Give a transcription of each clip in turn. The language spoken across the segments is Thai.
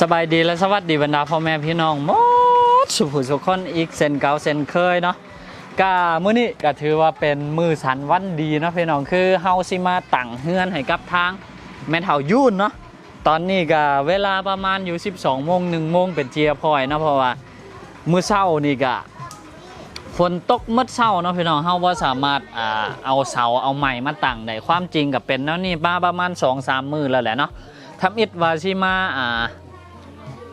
สบายดีและสวัสดีบรรดาพ่อแม่พี่น้องหมดสุภุสุขคนอีกเซนเก่าเซนเคยเนาะกามื้อนี้ก็ถือว่าเป็นมือสันวันดีเนาะพี่น้องคือเฮาสิมาตั้งเฮือนให้กับทางแม่เฒ่ายุ่นเนาะตอนนี้ก็เวลาประมาณอยู่ 12โมง1โมงเป็นเจียพอยเนาะเพราะว่ามื้อเช้านี่ก็ฝนตกหมดเช้าเนาะพี่น้องเฮาบ่สามารถอ่าเอาเสาเอาไม้มาตั้งได้ความจริงก็เป็นแนวนี้มาประมาณ2-3มื้อแล้วแหละเนาะทำอิดว่าสิมาอ่า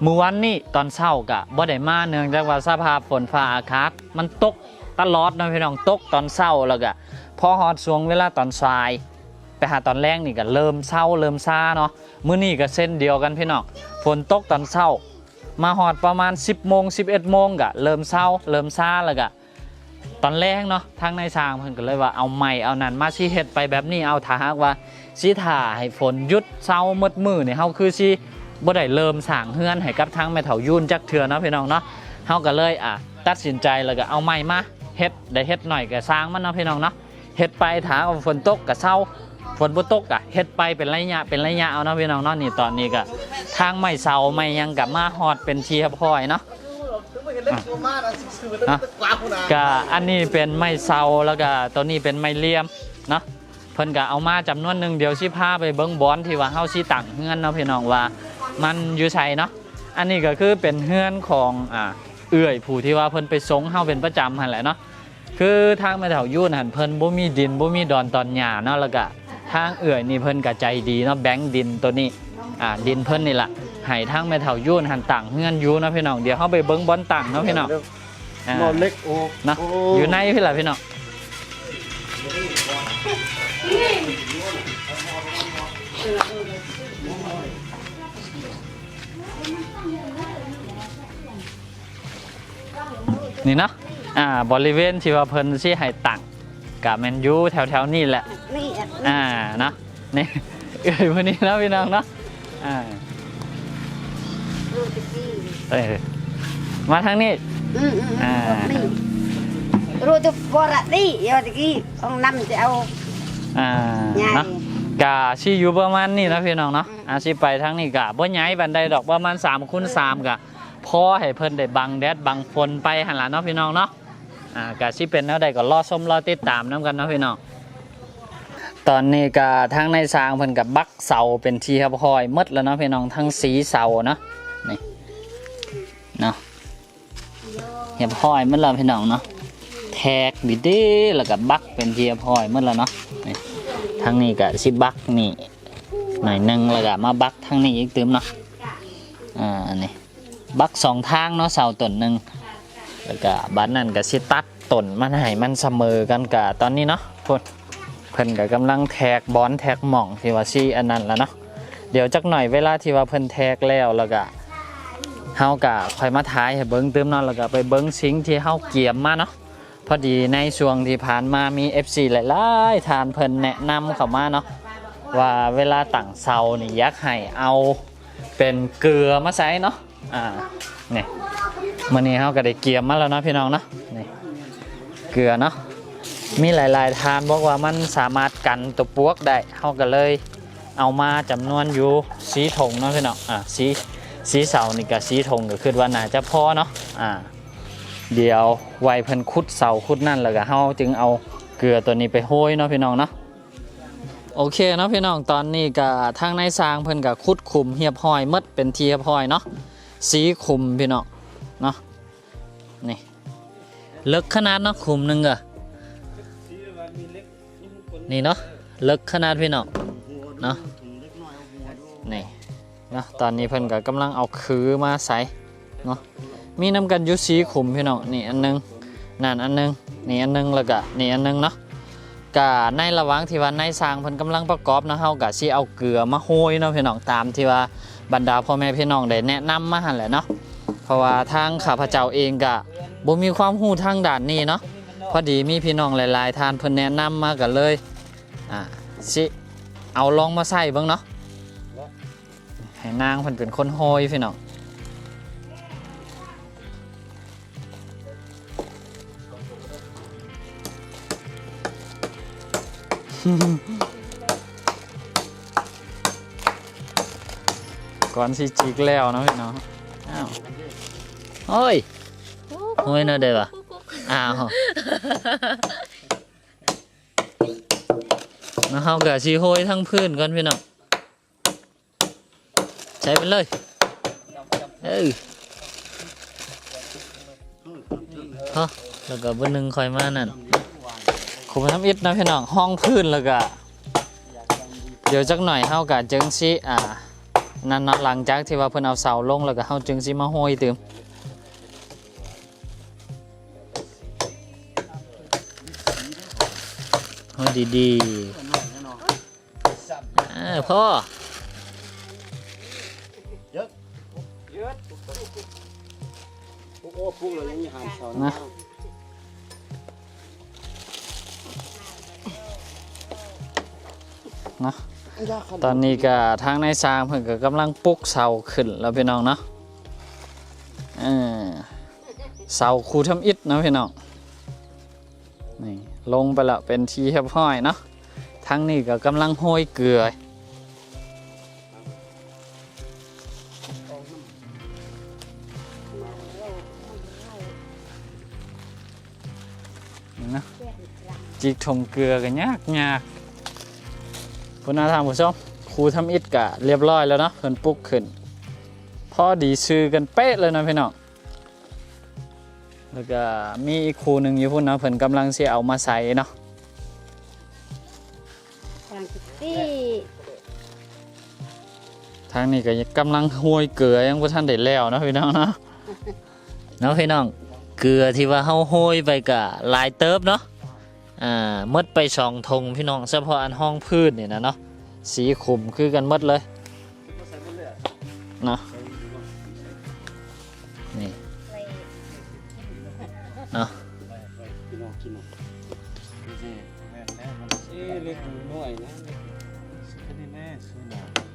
มื่อวันนี้ตอนเช้ากะบ่ได้มาเนื่องจากว่าสภาพฝนฟ้าอากาศมันตกตลอดนะพี่น้องตกตอนเช้าแล้วก็พอฮอดช่วงเวลาตอนสาย ไปหาตอนแรกนี่ก็เริ่มเช้าเริ่มซาเนาะมื้อนี้ก็เส้นเดียวกันพี่น้องฝนตกตอนเช้า มาฮอดประมาณ 10โมง11โมงก็เริ่มเช้าเริ่มซาแล้วก็ตอนแรกเนาะทางนายสร้างเพิ่นก็เลยว่าเอาใหม่เอานั่นมาสิเฮ็ดไปแบบนี้เอาถ้าหากว่าสิถ่าให้ฝนหยุดเช้าหมดมื้อนี่เฮาคือสิ บ่ได้เริ่มสร้างเฮือนให้กับทางแม่เฒ่ายุ่นจักเทื่อเนาะพี่น้องเนาะเฮาก็เลยอะตัดสินใจแล้วก็เอาไม้มาเฮ็ดได้เฮ็ดหน่อยก็สร้างมันเนาะพี่น้องเนาะเฮ็ดไปถาว่าฝนตกก็เซาฝนบ่ตกก็เฮ็ดไปเป็นระยะเป็นระยะเอาเนาะพี่น้องเนาะนี่ตอนนี้ก็ทางไม้เสาไม้หยังก็มาฮอดเป็นทีครับพ่อยเนาะก็อันนี้เป็นไม้เสาแล้วก็ตัวนี้เป็นไม้เหลี่ยมเนาะเพิ่นก็เอามาจำนวนหนึ่งเดี๋ยวสิพาไปเบิ้งบอนที่ว่าเฮาสิตั้งเฮือนเนาะพี่น้องว่า มันอยู่ไสเนาะอันนี้ก็คือเป็นเฮือนของอ่าเอื้อยผู้ที่ว่าเพิ่นไปสงเฮาเป็นประจำหั่นแหละเนาะคือทางแม่แถวยุ่นหั่นเพิ่นบ่มีดินบ่มีดอนตอนหญ้าเนาะแล้วก็ทางเอื้อยนี่เพิ่นก็ใจดีเนาะแบงค์ดินตัวนี้อ่าดินเพิ่นนี่ล่ะให้ทางแม่แถวยุ่นหั่นตั้งเฮือนอยู่เนาะพี่น้องเดี๋ยวเฮาไปเบิ้งบอนตั้งเนาะพี่น้องอ่านอนเล็กโอ้เนาะอยู่ในพี่ล่ะพี่น้อง นี่เนาะอ่าบริเวณที่ว่าเพิ่นสิให้ตั้งกะแมนอยูแถวๆนี่แหละนี่อะอ่าเนาะนี่เอ้ยวันนี้นะพี่น้องเนาะอ่ารูตะกี้เออมาทางนี้อืมอืมอ่านี่รูตะบอระนี่ยอตะกี้องนำจะเอาอ่าใหญ่เนาะกะชีอยู่ประมาณนี้นะพี่น้องเนาะอืมอาชีไปทางนี้กะบ่ใหญ่บันไดดอกประมาณ3คูณ3กะ พอให้เพิ่นได้บังแดดบังฝนไปหั่นล่ะเนาะพี่น้องเนาะอ่ากะสิเป็นแนวใดก็รอชมรอติดตามนํกันเนาะพี่น้องตอนนี้กะทางในสร้างเพิ่นกับบักเสาเป็นที่ครับพอยมดแล้วเนาะพี่น้องทั้งสีเสาเนาะนี่เนาะเรียบร้อยมดแล้วพี่น้องเนาะแทกดีเด้แล้วก็บักเป็นที่ครับพอยมดแล้วเนาะนี่ทางนี้ก็สิบักนี่หน่อยนึงแล้วก็มาบักทางนี้อีกเติมเนาะอ่านนี้ บักสองทางเนาะเสาต้นหนึ่งแล้วก็บ้านนั้นก็สิตัดต้นมันให้มันเสมอกันกับตอนนี้เนาะพดเพิ่นก็กำลังแทกบอนแทกหม่องที่ว่าซีอันนั้นแล้วเนาะเดี๋ยวจักหน่อยเวลาที่ว่าเพิ่นแทกแล้วแล้วก็เฮาก็ค่อยมาท้ายให้เบิ่งเติมเนาะแล้วก็ไปเบิ่งสิ่งที่เฮาเกี่ยมมาเนาะพอดีในช่วงที่ผ่านมามี FC หลายๆทานเพิ่นแนะนำเข้ามาเนาะว่าเวลาตั้งเสานี่ยากให้เอาเป็นเกลือมาใส่เนาะ อ่านี่มื้อนี้เฮาก็ได้เกียมมาแล้วเนาะพี่น้องเนาะนี่เกลือเนาะมีหลายๆทานบอกว่ามันสามารถกันตัวปวกได้เฮาก็เลยเอามาจำนวนอยู่สีถงเนาะพี่น้องอ่าสีสีเสานี่กับสีถงก็คือว่าน่าจะพอเนาะอ่าเดี๋ยวไวเพิ่นคุดเสาคุดนั่นแล้วก็เฮาจึงเอาเกลือตัวนี้ไปโห้ยเนาะพี่น้องเนาะโอเคเนาะพี่น้องตอนนี้ก็ทางในสร้างเพิ่นก็คุดคุมเรียบร้อยมดเป็นทีเรียบร้อยเนาะ สีคุมพี่น้องเนาะนี่เลิกขนาดเนาะคุมหนึ่งอะนี่เนาะเลิกขนาดพี่น้องเนาะนี่เนาะตอนนี้เพิ่นก็กำลังเอาคือมาใส่เนาะมีน้ำกันยุสีขุมพี่น้องนี่อันหนึงนั่นอันหนึงนี่อันหนึงแล้วก็นี่อันหนึงเนาะกะในระหว่างที่ว่าในสร้างเพิ่นกำลังประกอบนะเฮากะสิเอาเกลือมาโหยเนาะพี่น้องตามที่ว่า บรรดาพ่อแม่พี่น้องได้แนะนำมาหันแหละเนาะเพราะว่าทางข้าพเจ้าเองกะบ่มีความรู้ทางด้านนี้เนาะพอดีมีพี่น้องหลาย ๆท่านเพิ่นแนะนำมาก็เลยอ่าสิเอาลองมาใส่เบิ่งเนาะให้นางเพิ่นเป็นคนโห้ยพี่น้องก ก่อนสิจิกแล้วนะพี่น้องอ้าวเฮ้ยเฮ้ยน่าเด้ออ้าวแล้วเฮาก็สิโหยทั้งพื้นก่อนพี่น้องใช้ไปเลยเอ้ยฮะแล้วก็บนหนึ่งคอยมานั่นคุมทำอิดนะพี่น้องห้องพื้นแล้วก็เดี๋ยวจักหน่อยเฮากะจึงสิอ่า นั่นเนาะหลังจากที่ว่าเพิ่นเอาเสาลงแล้วก็เฮาจึงสิมาโหยตืมโหยดีๆอ่าพ่อโอ้ปุ๊กเลยยังมีหามเสานะนะ ตอนนี้ก็ทางในสร้างเพิ่นก็กำลังปลุกเสาขึ้นแล้วพี่น้องเนาะเออเสาคูทำอิฐเนะพี่น้องนี่ลงไปแล้วเป็นทีเรียบร้อยเนาะทางนี้ก็กำลังห้อยเกลือนี่นะจิกทงเกลือกันยากยาก คุณอาทางผู้ชมครูทำอิฐกะเรียบร้อยแล้วเนาะเพิ่นปลุกขึ้นพอดีซื้อกันเป๊ะเลยนะพี่น้องแล้วก็มีอีกครูหนึ่งอยู่พุ่นเนาะเพิ่นกำลังสิเอามาใส่เนาะทางที่ทางนี้ก็กำลังห้วยเกลือยังบ่ทันได้แล้วเนาะพี่น้องเนาะเนาะพี่น้องเกลือที่ว่าเฮาโห้ยไปกะหลายเติบเนาะ อ่าหมดไปสองธงพี่น้องเฉพาะอันห้องพื้นนี่นะเนาะสีขุมคือกันมดเลยเนาะนี่เนาะนออกกินออกเล็กน่อยนะซื้อนี่แม่ซื้อหน่อ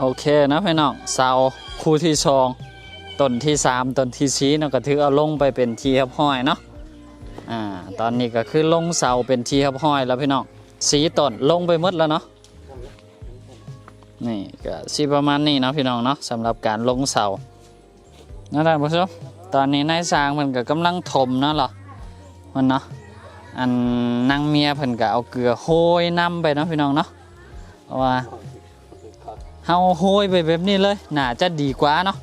โอเคนะพี่น้องเสาคู่ที่สองต้นที่สามต้นที่สี่เนาะก็ถือเอาลงไปเป็นทีครับห้อยเนาะอ่าตอนนี้ก็คือลงเสาเป็นทีครับห้อยแล้วพี่น้องสีต้นลงไปหมดแล้วเนาะนี่ก็สีประมาณนี้เนาะพี่น้องเนาะสำหรับการลงเสานะท่านผู้ชมตอนนี้นายสร้างมันก็กำลังถมเนาะหรอมันเนาะ อันนางเมียเพิ่นก็เอาเกลือโห้ยน้ำไปเนาะพี่น้องเนาะเพราะว่าเฮาโหยไปแบบนี้เลยน่าจะดีกว่าเนาะ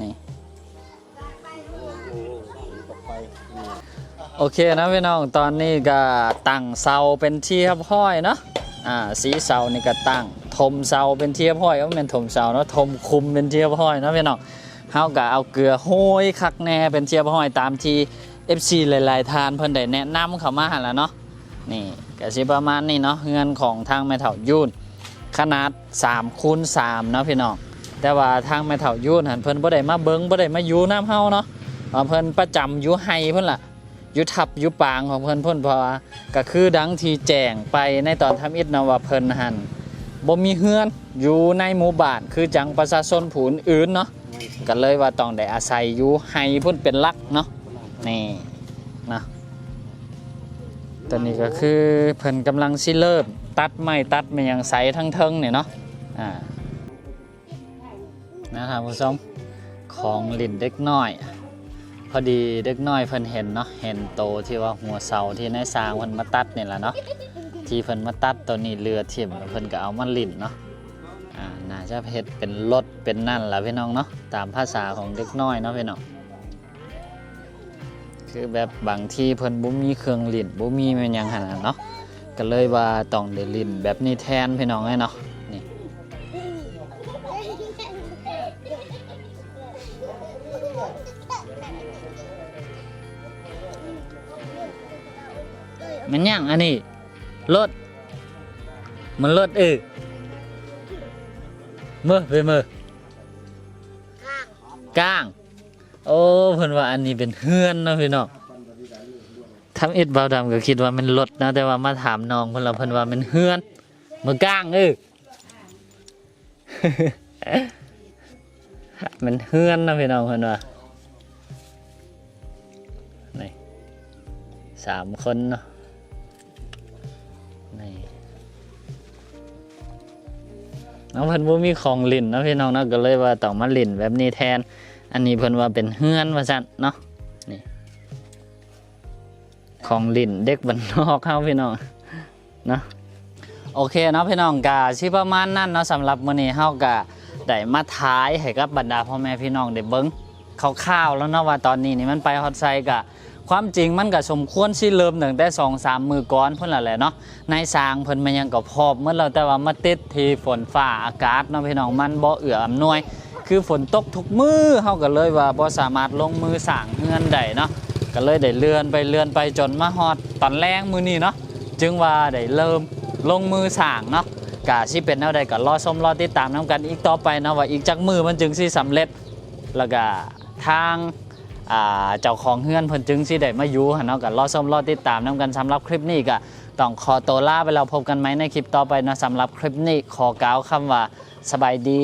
นี่โอเคนะพี่น้องตอนนี้ก็ตั้งเสาเป็นที่เรียบร้อยเนาะอ่าสีเสานี่ก็ตั้งทมเสาเป็นที่เรียบร้อยก็เป็นทมเสาเนาะทมคุมเป็นที่เรียบร้อยเนาะพี่น้องเฮาก็เอาเกลือโห้ยคักแน่เป็นที่เรียบร้อยตามที่ FC หลายๆทานเพิ่นได้แนะนำเข้ามาหั่นล่ะเนาะนี่ก็สิประมาณนี้เนาะเงินของทางแม่เฒ่ายุ่นขนาด3คูณ3เนาะพี่น้องแต่ว่าทางแม่เฒ่ายุ่นหันเพิ่นบ่ได้มาเบิ่งบ่ได้มาอยู่น้ำเฮาเนาะเพราะเพิ่นประจำอยู่ไห้เพิ่นล่ะอยู่ทับอยู่ปางของเพิ่นเพิ่นเพราะว่าก็คือดังที่แจ้งไปในตอนทำอิฐนะว่าเพิ่นหันบ่มีเฮือนอยู่ในหมู่บ้านคือจังประชาชนผู้อื่นเนาะก็เลยว่าต้องได้อาศัยอยู่ไห้เพิ่นเป็นหลักเนาะ นี่นะตอนนี้ก็คือเพิ่นกำลังสิเริ่มตัดไม้ตัดไม่ยังใสทั้งเทิงเนี่ยเนาะอ่านะครับผู้ชมของหลินเด็กน้อย พอดีเด็กน้อยเพิ่นเห็นเนาะเห็นโตที่ว่าหัวเสาที่นายสร้างเพิ่นมาตัดนี่แหละเนาะที่เพิ่นมาตัดตัวนี้เรือทิ่มเพิ่นก็เอามาลิ่นเนาะอ่าน่าจะเฮ็ดเป็นรถเป็นนั่นล่ะพี่น้องเนาะตามภาษาของเด็กน้อยเนาะพี่น้อง คือแบบบางที่เพิ่นบ่มีเครื่องลิ่นบ่มีแม่นหยังหั่นน่ะเนาะก็เลยว่าต้องได้ลินแบบนี้แทนพี่น้องไอ้เนาะนี่มันหยังอันนี้รถมันรถเออเมื่อไปเมื่อก้าง โอ้เพิ่นว่าอันนี้เป็นเฮือนเนาะพี่น้องทำอิดบาดำก็คิดว่ามันรถนะแต่ว่ามาถามน้องเพิ่นแล้วเพิ่นว่ามันเฮือนมือก้างเออมันเฮือนนะพี่น้องเพิ่นว่านี่สามคนเนาะนี่น้องเพิ่นบ่มีของเลิ่นนะพี่น้องเนาะก็เลยว่าต้องมาเลิ่นแบบนี้แทน อันนี้เพิ่นว่าเป็นเฮือนว่าซั่นเนาะนี่ของลิ่นเด็กบ้านนอกเฮาพี่น้องเนาะโอเคเนาะพี่น้องกะสิประมาณนั้นเนาะสำหรับมื้อนี้เฮาก็ได้มาท้ายให้กับบรรดาพ่อแม่พี่น้องได้เบิ่งคร่าวๆแล้วเนาะว่าตอนนี้นี่มันไปฮอดไซกะความจริงมันก็สมควรสิเริ่มตั้งแต่สองสามมือก่อนเพิ่นละแหละเนาะนายสางเพิ่นมันยังก็พอมเมื่อเราแต่ว่ามาติดที่ฝนฟ้าอากาศเนาะพี่น้องมันบ่เอื้ออำนวย คือฝนตกทุกมือเฮาก็เลยว่าบ่สามารถลงมือสร้างเฮือนได้เนาะก็เลยได้เลื่อนไปเลื่อนไปจนมาฮอดตอนแรงมือนี้เนาะจึงว่าได้เริ่มลงมือสร้างเนาะกะสิเป็นแนวใดก็รอชมรอติดตามนํกันอีกต่อไปเนาะว่าอีกจักมือมันจึงสิสำเร็จแล้วก็ทางเจ้าของเฮือนเพิ่นจึงสิได้มาอยู่หั่นเนาะก็รอชมรอติดตามนํกันสำหรับคลิปนี้ก็ต้องขอตัวลาไปแล้วพบกันไหมในคลิปต่อไปเนาะสำหรับคลิปนี้ขอกล่าวคำว่าสบายดี